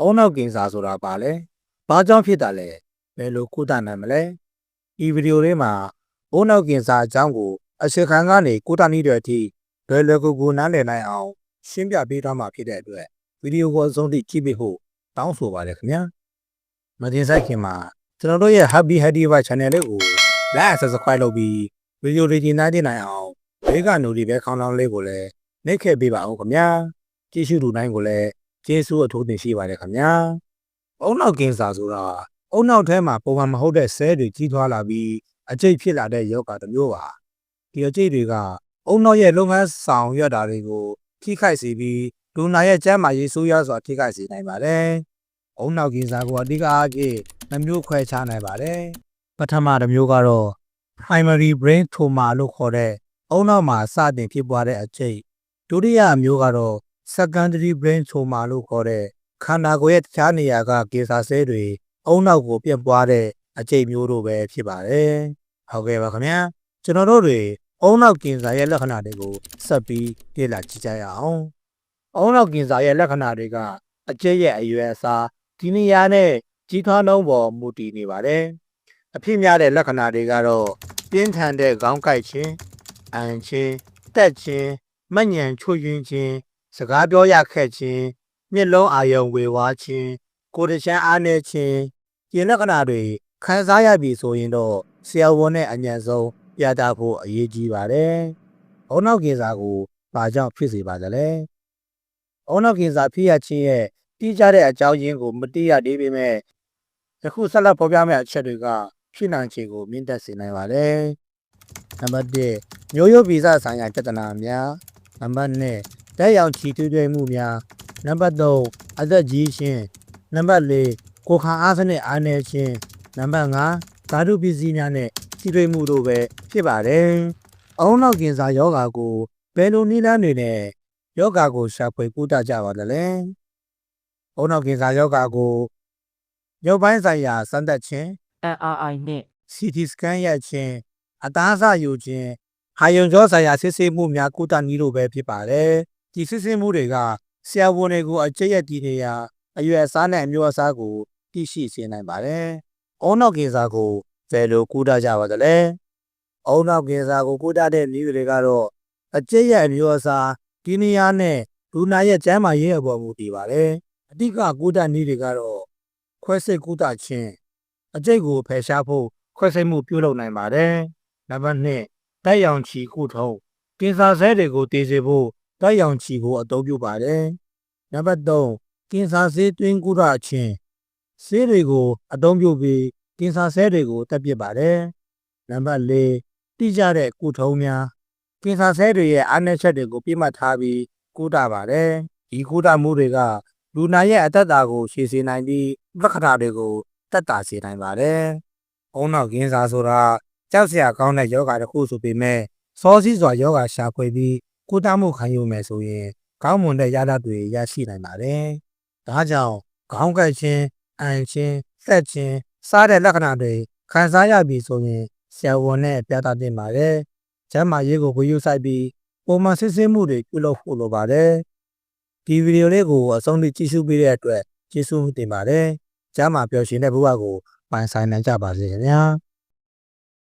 အုံနောက်ကင်ဆာဆိုတာပါလဲဘာကြောင့်ဖြစ်တာလဲဘယ်လိုကုသနိုင်မလဲဒီဗီဒီယိုလေးမှာအုံနောက်ကင်ဆာအကြောင်းကိုအချက်ခံကနေကုသနည်းတွေအထိလွယ်လွယ်ကူကူနားလည်နိုင်အောင်ရှင်းပြပေးထားမှာဖြစ်တဲ့အတွက်ဗီဒီယိုကိုအဆုံးထိကြည့်ပေးဖို့တောင်းဆိုပါတယ်ခင်ဗျာမတင်ဆိုင်ခင်မှာကျွန်တော်တို့ရဲ့ Happy Happy Vibe Channel လေးကို like and subscribe လုပ်ပြီးဗီဒီယိုတွေတင်နိုင်နိုင်အောင်ဘေးကနိုဒီပဲခေါင်းလောင်းလေးကိုလည်းနှိပ်ခဲ့ပေးပါအောင်ခင်ဗျာကြည့်ရှုလူတိုင်းကိုလည်း ကျေးဇူးအထူးတင်ရှိပါတယ်ခင်ဗျာအုံနောက်ကင်ဆာဆိုတာအုံနောက်ထဲမှာပုံမှန်မဟုတ်တဲ့ဆဲတွေကြီးထွားလာပြီးအကျိတ်ဖြစ်လာတဲ့ယောဂတစ်မျိုးပါဒီအကျိတ်တွေကအုံနောက်ရဲ့လုပ်ငန်းဆောင်ရွက်တာတွေကိုထိခိုက်စေပြီးလူနာရဲ့ကျန်းမာရေးဆိုးရွားစွာထိခိုက်စေနိုင်ပါတယ်အုံနောက်ကင်ဆာကိုအဓိကအားဖြင့်နှမျိုးခွဲခြားနိုင်ပါတယ်ပထမတစ်မျိုးကတော့ primary brain tumor လို့ခေါ်တဲ့အုံနောက်မှာစတင်ဖြစ်ပွားတဲ့အကျိတ်ဒုတိယအမျိုးကတော့ secondary brain tumor လို့ခေါ်တဲ့ခန္ဓာကိုယ်ရဲ့တခြားနေရာကကေဆာဆဲတွေအုံနောက်ကိုပြန့်ပွားတဲ့အကျိတ်မျိုးတို့ပဲဖြစ်ပါတယ်။ဟုတ်ကဲ့ပါခင်ဗျာ။ကျွန်တော်တို့တွေအုံနောက်ကင်ဆာရဲ့လက္ခဏာတွေကိုဆက်ပြီးလေ့လာကြည့်ကြရအောင်။အုံနောက်ကင်ဆာရဲ့လက္ခဏာတွေကအကျိတ်ရဲ့အရွယ်အစားဒီနေရာနဲ့ကြီးထွားနှုံးပေါ်မူတည်နေပါတယ်။အဖြစ်များတဲ့လက္ခဏာတွေကတော့ပြင်းထန်တဲ့ခေါင်းကိုက်ခြင်းအန်ခြင်းတက်ခြင်းမညံချွတ်ယွင်းခြင်း စကားပြောရခက်ခြင်းမျက်လုံးအာရုံဝေဝါးခြင်းကိုယ်တချမ်းအားနည်းခြင်းဒီလက္ခဏာတွေခံစားရပြီဆိုရင်တော့ဆရာဝန်နဲ့အញ្ញံဆုံးပြသဖို့အရေးကြီးပါတယ်။အုံနောက်ကင်ဆာကိုဘာကြောင့်ဖြစ်စေပါသလဲ။အုံနောက်ကင်ဆာဖြစ်ရခြင်းရဲ့တိကျတဲ့အကြောင်းရင်းကိုမသိရသေးပေမဲ့ယခုဆက်လက်ဖော်ပြမယ့်အချက်တွေကဖြစ်နိုင်ခြေကိုမြင့်တက်စေနိုင်ပါတယ်။နံပါတ်1မျိုးရိုးဗီဇဆိုင်ရာပြဿနာများနံပါတ်2 လက်ရောင်ချီထွေးထွေးမှုများနံပါတ်3အသက်ကြီးခြင်းနံပါတ်4ကိုယ်ခံအားစနစ်အားနည်းခြင်းနံပါတ်5ဓာတုပစ္စည်းများနဲ့ထိတွေ့မှုတို့ပဲဖြစ်ပါတယ်။အုံနောက်ကင်ဆာယောဂါကိုဘယ်လိုနည်းလမ်းတွေနဲ့ယောဂါကိုရှာဖွေကုသကြပါသလဲ။အုံနောက်ကင်ဆာယောဂါကိုရုပ်ပိုင်းဆိုင်ရာစမ်းသပ်ခြင်း MRI နဲ့ CT scan ရိုက်ခြင်းအသားအစယူခြင်းဟာယုံကြောဆိုင်ရာစစ်ဆေးမှုများကုသနည်းလိုပဲဖြစ်ပါတယ်။ ဒီစစ်ဆေးမှုတွေကဆရာဝန်တွေကိုအကျက်ရက်တည်နေရာအရွယ်အစားနဲ့အမျိုးအစားကိုသိရှိစေနိုင်ပါတယ်။အုံနောက်ကင်ဆာကိုဘယ်လိုကုသကြပါသလဲ။အုံနောက်ကင်ဆာကိုကုသတဲ့နည်းတွေကတော့အကျက်ရက်အမျိုးအစားဒီနေရာနဲ့လူနာရဲ့ကျန်းမာရေးအပေါ်မူတည်ပါတယ်။အဓိကကုသနည်းတွေကတော့ခွဲစိတ်ကုသခြင်းအကျိတ်ကိုဖယ်ရှားဖို့ခွဲစိတ်မှုပြုလုပ်နိုင်ပါတယ်။နံပါတ်2တိုက်ရောင်ချီကုထုံးကင်ဆာဆဲတွေကိုတည်စေဖို့ တိုက်ရောင်ချီကိုအသုံးပြုပါတယ်။နံပါတ်3ကင်ဆာဆေးတွင်းကုသခြင်းဆေးတွေကိုအသုံးပြုပြီးကင်ဆာဆဲတွေကိုတက်ပစ်ပါတယ်။နံပါတ်4တိကျတဲ့ကုထုံးများကင်ဆာဆဲတွေရဲ့အားနည်းချက်တွေကိုပြမှတ်ထားပြီးကုသပါတယ်။ဒီကုသမှုတွေကလူနာရဲ့အသက်တာကိုရှည်စေနိုင်ပြီးလက္ခဏာတွေကိုတက်တာစေနိုင်ပါတယ်။အုံနောက်ကင်းစားဆိုတာကြောက်စရာကောင်းတဲ့ယောဂတစ်ခုဆိုပေမဲ့စောစီးစွာယောဂရှာဖွေပြီး ကုသမှုခံယူမယ်ဆိုရင်ကောင်းမွန်တဲ့ရလဒ်တွေရရှိနိုင်ပါတယ်။ဒါကြောင့်ခေါင်းကိုက်ခြင်း၊အန်ခြင်း၊ဆက်ခြင်းစားတဲ့လက္ခဏာတွေခံစားရပြီဆိုရင်ဆရာဝန်နဲ့ပြသတင်ပါတယ်။ကျန်းမာရေးကိုဂရုစိုက်ပြီးပုံမှန်စစ်ဆေးမှုတွေပြုလုပ်ဖို့လိုပါတယ်။ဒီဗီဒီယိုလေးကိုအဆုံးထိကြည့်ရှုပေးတဲ့အတွက်ကျေးဇူးတင်ပါတယ်။ကျမ်းမာပျော်ရွှင်တဲ့ဘဝကိုပိုင်ဆိုင်နိုင်ကြပါစေခင်ဗျာ။